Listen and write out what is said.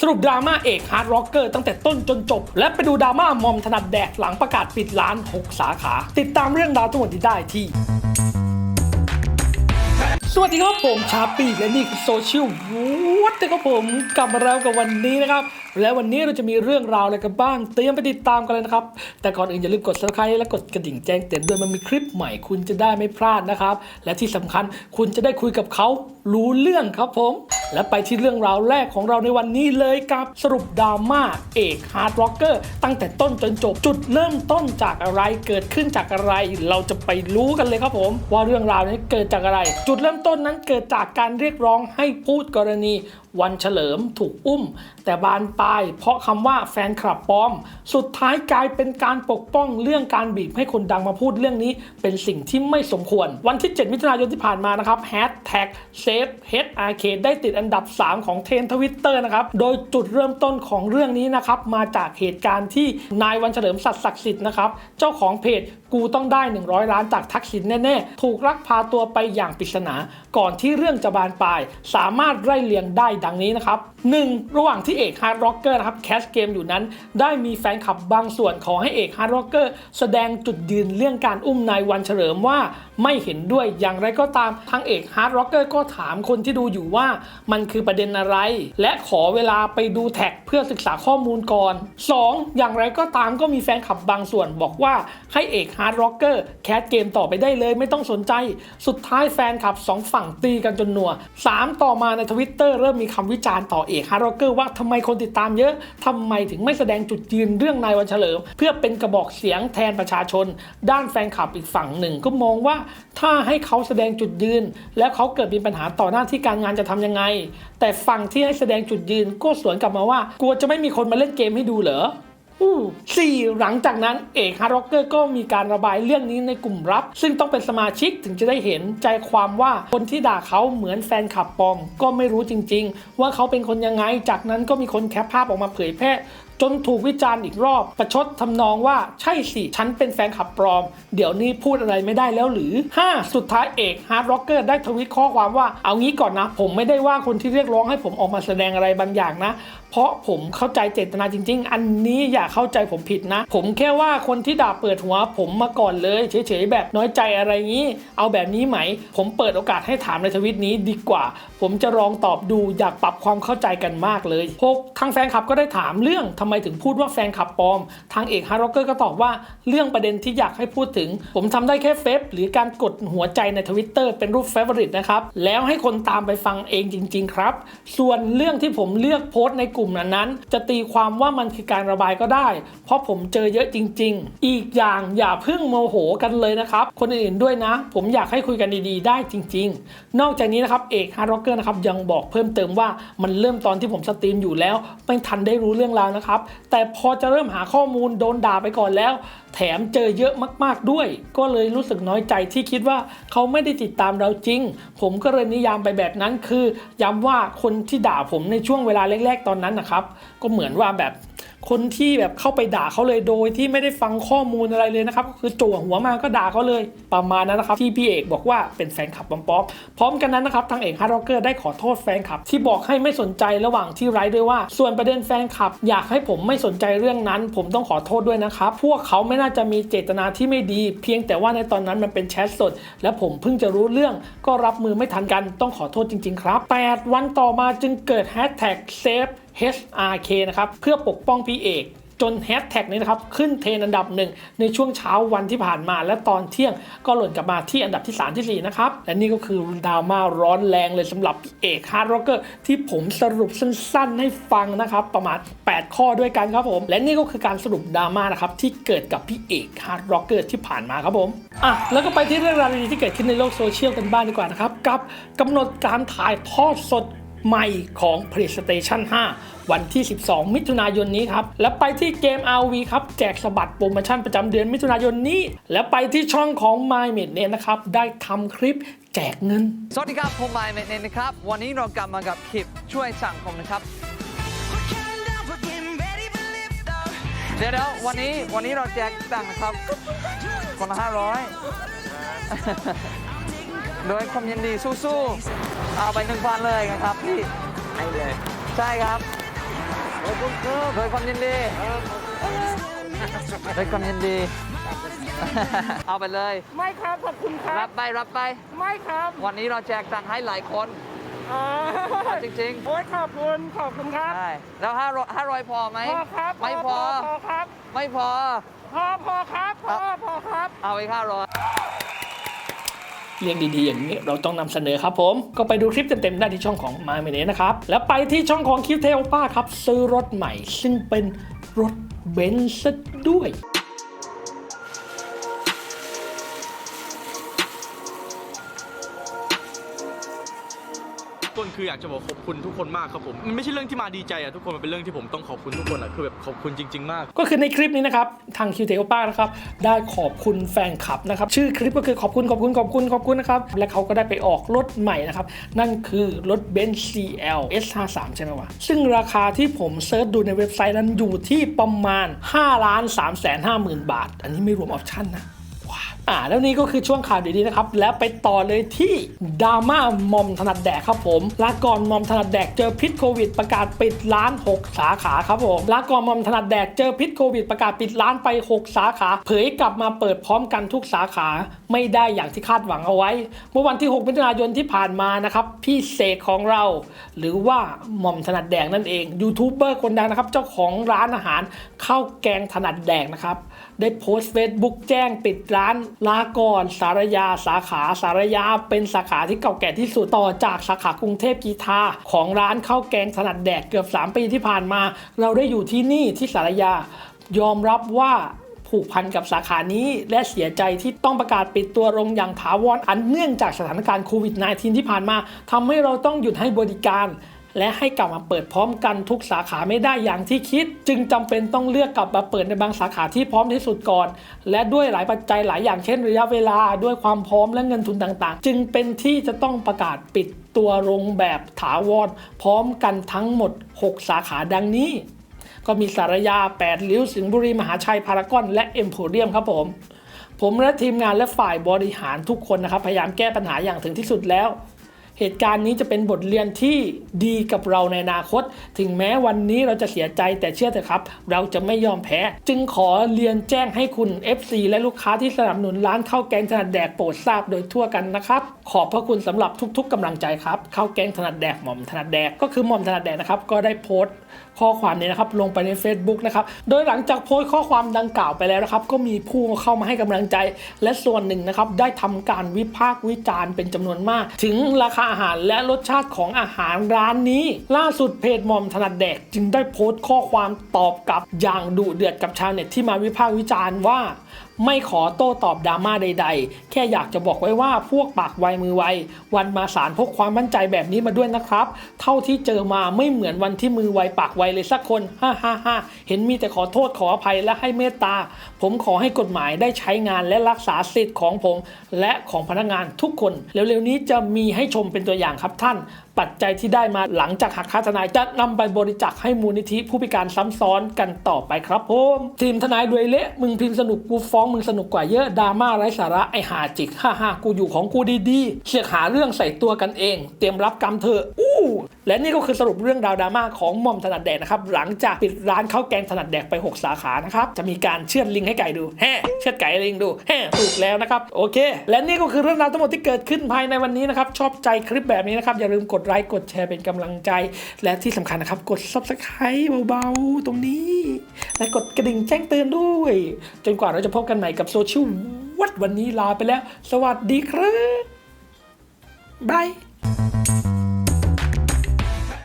สรุปดราม่าเอกฮาร์ดร็อกเกอร์ตั้งแต่ต้นจนจบ และไปดูดราม่ามอมถนัดแดกหลังประกาศปิดร้าน 6 สาขา ติดตามเรื่องราวทั้งหมดนี้ได้ที่ สวัสดีครับผมชาปีและนี่คือโซเชียลวัดนะครับผมกลับมาแล้วกับวันนี้นะครับ และวันนี้เราจะมีเรื่องราวอะไรกันบ้าง เตรียมไปติดตามกันเลยนะครับ แต่ก่อนอื่นอย่าลืมกด subscribe และกดกระดิ่งแจ้งเตือนด้วยมันมีคลิปใหม่คุณจะได้ไม่พลาดนะครับ และที่สำคัญคุณจะได้คุยกับเขา รู้เรื่องครับผม และไปที่เรื่องราวแรกของเราในวันนี้เลยกับสรุปดราม่าเอกฮาร์ดร็อกเกอร์ตั้งแต่ต้นจนจบจุดเริ่มต้นจากอะไรเกิดขึ้นจากอะไร เราจะไปรู้กันเลยครับผม ว่าเรื่องราวนี้เกิดจากอะไร จุดเริ่มต้นนั้นเกิดจากการเรียกร้องให้พูดกรณี วันเฉลิมถูกอุ้ม แต่บานปลายเพราะคำว่าแฟนคลับปลอม สุดท้ายกลายเป็นการปกป้องเรื่องการบีบให้คนดังมาพูดเรื่องนี้ เป็นสิ่งที่ไม่สมควร วันที่ 7 มิถุนายนที่ผ่านมานะครับแฮชแท็กเซฟเฮดอาร์เคได้ติดอันดับ 3 ของเทรนทวิตเตอร์นะครับ โดยจุดเริ่มต้นของเรื่องนี้นะครับ มาจากเหตุการณ์ที่นายวันเฉลิมสัตย์ศักดิ์สิทธิ์นะครับ เจ้าของเพจ กูต้องได้ 100 ล้านจากทักษิณแน่ๆ ถูกลักพาตัวไปอย่างปริศนา ก่อนที่เรื่องจะบานปลาย สามารถไล่เลียงได้ดังนี้นะครับ 1. ระหว่างที่เอกฮาร์ดร็อกเกอร์นะครับแคสเกมอยู่นั้น ได้มีแฟนคลับบางส่วนขอให้เอกฮาร์ดร็อกเกอร์แสดงจุดยืนเรื่องการอุ้มนายวันเฉลิมว่าไม่เห็นด้วยอย่างไรก็ตามทั้งเอกฮาร์ดร็อกเกอร์ก็ถามคนที่ดูอยู่ว่ามันคือประเด็นอะไร และขอเวลาไปดูแท็กเพื่อศึกษาข้อมูลก่อน 2. อย่างไรก็ตามก็มีแฟนคลับบางส่วนบอกว่าให้เอกฮาร์ดร็อกเกอร์แคสเกมต่อไปได้เลยไม่ต้องสนใจ สุดท้ายแฟนคลับสองฝั่งตีกันจนนัว 3 ต่อมาในทวิตเตอร์เริ่มมีคำวิจารณ์ต่อเอกฮาร์ดร็อกเกอร์ว่าทำไมคนติดตามเยอะทำไมถึงไม่แสดงจุดยืนเรื่องนายวันเฉลิม เพื่อเป็นกระบอกเสียงแทนประชาชน ด้านแฟนคลับอีกฝั่งหนึ่ง ก็มองว่าถ้าให้เขาแสดงจุดยืน แล้วเขาเกิดมีปัญหาต่อหน้าที่การงานจะทำยังไง แต่ฝั่งที่ให้แสดงจุดยืนก็สวนกลับมาว่ากลัวจะไม่มีคนมาเล่นเกมให้ดูเหรอ สี่หลังจากนั้นเอกฮาร์ร็อกเกอร์ก็มีการระบายเรื่องนี้ในกลุ่มรับ ซึ่งต้องเป็นสมาชิกถึงจะได้เห็นใจความว่าคนที่ด่าเขาเหมือนแฟนคลับปลอม ก็ไม่รู้จริง ๆ ว่าเขาเป็นคนยังไง จากนั้นก็มีคนแคปภาพออกมาเผยแพร่ จนถูกวิจารณ์อีกรอบ ประชดทำนองว่าใช่สิ ฉันเป็นแฟนคลับปลอม เดี๋ยวนี้พูดอะไรไม่ได้แล้วหรือ 5. สุดท้ายเอกฮาร์ดร็อกเกอร์ได้ทวิตข้อความว่าเอางี้ก่อนนะ ผมไม่ได้ว่าคนที่เรียกร้องให้ผมออกมาแสดงอะไรบางอย่างนะ เพราะผมเข้าใจเจตนาจริง ๆ อันนี้อย่าเข้าใจผมผิดนะ ผมแค่ว่าคนที่ด่าเปิดหัว ผมมาก่อนเลยเฉยๆแบบน้อยใจอะไรงี้ เอาแบบนี้ไหม ผมเปิดโอกาสให้ถามในทวิตนี้ดีกว่า ผมจะลองตอบดูอยากปรับความเข้าใจกันมากเลย 6. ทางแฟนคลับก็ได้ถามเรื่องททำไมถึงพูดว่าแฟนคลับปลอม ทางเอกฮาร์ร็อกเกอร์ก็ตอบว่าเรื่องประเด็นที่อยากให้พูดถึง ผมทำได้แค่เฟซหรือการกดหัวใจในทวิตเตอร์เป็นรูปเฟเวอริตนะครับ แล้วให้คนตามไปฟังเองจริง ๆ ครับ ส่วนเรื่องที่ผมเลือกโพสต์ในกลุ่มนั้นๆจะตีความว่ามันคือการระบายก็ได้ เพราะผมเจอเยอะจริง ๆ อีกอย่างอย่าเพิ่งโมโหกันเลยนะครับ คนอื่นๆด้วยนะ ผมอยากให้คุยกันดีๆ ได้จริง ๆ นอกจากนี้นะครับเอกฮาร์ร็อกเกอร์นะครับยังบอกเพิ่มเติมว่ามันเริ่มตอนที่ผมสตรีมอยู่แล้วไม่ทันได้รู้เรื่องราวนะครับแต่พอจะเริ่มหาข้อมูลโดนด่าไปก่อนแล้ว แถมเจอเยอะมากๆด้วย ก็เลยรู้สึกน้อยใจที่คิดว่าเขาไม่ได้ติดตามเราจริง ผมก็เลยนิยามไปแบบนั้นคือย้ำว่าคนที่ด่าผมในช่วงเวลาแรกๆตอนนั้นนะครับ ก็เหมือนว่าแบบ คนที่แบบเข้าไปด่าเขาเลยโดยที่ไม่ได้ฟังข้อมูลอะไรเลยนะครับก็คือจั่วหัวมาก็ด่าเขาเลยประมาณนั้นนะครับที่พี่เอกบอกว่าเป็นแฟนคลับปลอมๆพร้อมกันนั้นนะครับทางเอกฮาร์ดร็อกเกอร์ได้ขอโทษแฟนคลับ ที่บอกให้ไม่สนใจระหว่างที่ไลฟ์ด้วยว่า ส่วนประเด็นแฟนคลับ อยากให้ผมไม่สนใจเรื่องนั้น ผมต้องขอโทษด้วยนะครับพวกเขาไม่น่าจะมีเจตนาที่ไม่ดี เพียงแต่ว่าในตอนนั้นมันเป็นแชทสด และผมเพิ่งจะรู้เรื่องก็รับมือไม่ทันกันต้องขอโทษจริง ๆ ครับ 8 วันต่อมาจึงเกิดแฮชแท็กเซฟ HRK นะครับเพื่อปกป้องพี่เอกจนแฮชแท็กนี้นะครับขึ้นเทรนอันดับหนึ่งในช่วงเช้าวันที่ผ่านมา และตอนเที่ยงก็หล่นกลับมาที่อันดับที่ 3 ที่ 4 นะครับ และนี่ก็คือดราม่าร้อนแรงเลยสำหรับพี่เอกฮาร์ดร็อกเกอร์ที่ผมสรุปสั้นๆ ให้ฟังนะครับ ประมาณ 8 ข้อด้วยกันครับผม และนี่ก็คือการสรุปดราม่านะครับที่เกิดกับพี่เอกฮาร์ดร็อกเกอร์ที่ผ่านมาครับผมอะแล้วก็ไปที่เรื่องราวดีๆที่เกิดขึ้นในโลกโซเชียลกันบ้างดีกว่านะครับกับกำหนดการถ่ายทอดสด ใหม่ของ PlayStation 5 วันที่ 12 มิถุนายนนี้ครับ และไปที่เกม RV ครับ แจกสบัดโปรโมชั่นประจำเดือนมิถุนายนนี้ และไปที่ช่องของ My m e d เนี่ยนะครับ ได้ทำคลิปแจกเงิน สวัสดีครับ ผมไมค์เมนเนนะครับ วันนี้เรากลับมากับคลิปช่วยสั่งคมนะครับ เดี๋ยวเดี๋ยววันนี้วันนี้เราแจกตังค์นะครับ คนละห้าร้อยโดยความยินดีสู้ๆ เอาไปหนึ่งพันเลยนะครับพี่ให้เลย ใช่ครับโดยความยินดีโดยความยินดี เอาไปเลย ไม่ครับขอบคุณครัรับบไปรับไป ไม่ครับวันนี้เราแจกตังค์ให้หลายคน อ่าเอาจริงโอ้ยขอบคุณขอบคุณคๆรับใช่แล้วห้าร้อยห้าร้อยพอไหมพอครับไม่พอ พอครับไม่พอ พอพอครับพอพอครับ เอาอีกห้าร้อย เรื่องดีๆ อย่างนี้เราต้องนำเสนอครับผม ก็ไปดูคลิปเต็มๆได้ที่ช่องของมาเมเนนะครับ แล้วไปที่ช่องของคิวเทลป้าครับ ซื้อรถใหม่ ซึ่งเป็นรถเบนซ์ด้วย คืออยากจะบอกขอบคุณทุกคนมากครับผมมันไม่ใช่เรื่องที่มาดีใจอะทุกคนมันเป็นเรื่องที่ผมต้องขอบคุณทุกคนอะคือแบบขอบคุณจริง ๆ มาก ก็คือในคลิปนี้นะครับ ทางคิวเทลป้านะครับ ได้ขอบคุณแฟนคลับนะครับ ชื่อคลิปก็คือขอบคุณขอบคุณขอบคุณขอบคุณนะครับ และเขาก็ได้ไปออกรถใหม่นะครับ นั่นคือรถ b e n z CL S53 ใช่ไหมวะ ซึ่งราคาที่ผมเซิร์ชดูในเว็บไซต์นั้นอยู่ที่ประมาณ5ล้าน3แสน5หมื่นบาท อันนี้ไม่รวมออปชั่นนะ อ่าแล้วนี่ก็คือช่วงข่าวดีๆนะครับ แล้วไปต่อเลยที่ดราม่ามอมถนัดแดกครับผมลาก่อนมอมถนัดแดกเจอพิษโควิด ประกาศปิดร้าน 6 สาขาครับผมลาก่อนมอมถนัดแดกเจอพิษโควิดประกาศปิดร้านไป 6 สาขา เผยกลับมาเปิดพร้อมกันทุกสาขาไม่ได้อย่างที่คาดหวังเอาไว้ เมื่อวันที่ 6 มิถุนายนที่ผ่านมานะครับพี่เสกของเรา หรือว่าหม่อมถนัดแดกนั่นเองยูทูบเบอร์คนดังนะครับเจ้าของร้านอาหารข้าวแกงถนัดแดกนะครับ ได้โพสต์เฟซบุ๊กแจ้งปิดร้านลาก่อนสารยาสาขาสารยาเป็นสาขาที่เก่าแก่ที่สุดต่อจากสาขากรุงเทพกีทาของร้านข้าวแกงถนัดแดกเกือบ 3 ปีที่ผ่านมา เราได้อยู่ที่นี่ที่สารยายอมรับว่าผูกพันกับสาขานี้และเสียใจที่ต้องประกาศปิดตัวลงอย่างถาวรอันเนื่องจากสถานการณ์โควิด -19 ที่ผ่านมาทำให้เราต้องหยุดให้บริการ และให้กลับมาเปิดพร้อมกันทุกสาขาไม่ได้อย่างที่คิด จึงจำเป็นต้องเลือกกลับมาเปิดในบางสาขาที่พร้อมที่สุดก่อน และด้วยหลายปัจจัยหลายอย่างเช่นระยะเวลาด้วยความพร้อมและเงินทุนต่างๆ จึงเป็นที่จะต้องประกาศปิดตัวลงแบบถาวรพร้อมกันทั้งหมด 6 สาขาดังนี้ก็มีสารยา 8 ริ้ว สิงห์บุรี มหาชัย พารากอน และเอ็มโพเรียมครับผม ผมและทีมงานและฝ่ายบริหารทุกคนนะครับ พยายามแก้ปัญหาอย่างถึงที่สุดแล้ว เหตุการณ์นี้จะเป็นบทเรียนที่ดีกับเราในอนาคต ถึงแม้วันนี้เราจะเสียใจแต่เชื่อเถอะครับ เราจะไม่ยอมแพ้ จึงขอเรียนแจ้งให้คุณ FC และลูกค้าที่สนับสนุนร้านข้าวแกงถนัดแดกโปรดทราบโดยทั่วกันนะครับ ขอบพระคุณสำหรับทุก ๆกำลังใจครับข้าวแกงถนัดแดกหม่อมถนัดแดกก็คือหม่อมถนัดแดกนะครับก็ได้โพสต์ ข้อความนี้นะครับลงไปใน Facebook นะครับโดยหลังจากโพสต์ข้อความดังกล่าวไปแล้วนะครับก็มีผู้เข้ามาให้กำลังใจ และส่วนหนึ่งนะครับได้ทำการวิพากษ์วิจารณ์เป็นจำนวนมาก ถึงราคาอาหารและรสชาติของอาหารร้านนี้ ล่าสุดเพจหมอมถนัดแดกจึงได้โพสต์ข้อความตอบกลับอย่างดุเดือดกับชาวเน็ตที่มาวิพากษ์วิจารณ์ว่าไม่ขอโต้ตอบดราม่าใด ๆ แค่อยากจะบอกไว้ว่าพวกปากไวมือไว วันมาสารพกความมั่นใจแบบนี้มาด้วยนะครับ เท่าที่เจอมาไม่เหมือนวันที่มือไวปากไวเลยสักคนฮ่าฮ่าฮ่าเห็นมีแต่ขอโทษขออภัยและให้เมตตา ผมขอให้กฎหมายได้ใช้งานและรักษาสิทธิ์ของผม และของพนักงานทุกคนเร็วๆนี้จะมีให้ชมเป็นตัวอย่างครับท่าน ปัจจัยที่ได้มาหลังจากหักค่าทนายจะนำไปบริจาคให้มูลนิธิผู้พิการซ้ำซ้อนกันต่อไปครับผมทีมทนายรวยเละมึงพิมพ์สนุกกูฟ้องมึงสนุกกว่าเยอะดราม่าไร้สาระไอหาจิกฮ่าฮ่ากูอยู่ของกูดีๆเสียกหาเรื่องใส่ตัวกันเอง เตรียมรับกรรมเถอะอู้และนี่ก็คือสรุปเรื่องราวดราม่าของมอมถนัดแดกนะครับหลังจากปิดร้านข้าวแกงถนัดแดกไป 6 สาขานะครับจะมีการเชือดลิงให้ไก่ดูแฮ่เชือดไก่ลิงดูแฮ่ถูกแล้วนะครับโอเค และนี่ก็คือเรื่องราวทั้งหมดที่เกิดขึ้นภายในวันนี้นะครับชอบใจคลิปแบบนี้นะครับอย่าลืมกดไลค์กดแชร์เป็นกำลังใจ และที่สำคัญนะครับกด subscribe เบาๆตรงนี้ และกดกระดิ่งแจ้งเตือนด้วย จนกว่าเราจะพบกันกันใหม่กับโซเชียลวัดวันนี้ลาไปแล้ว สวัสดีครับบาย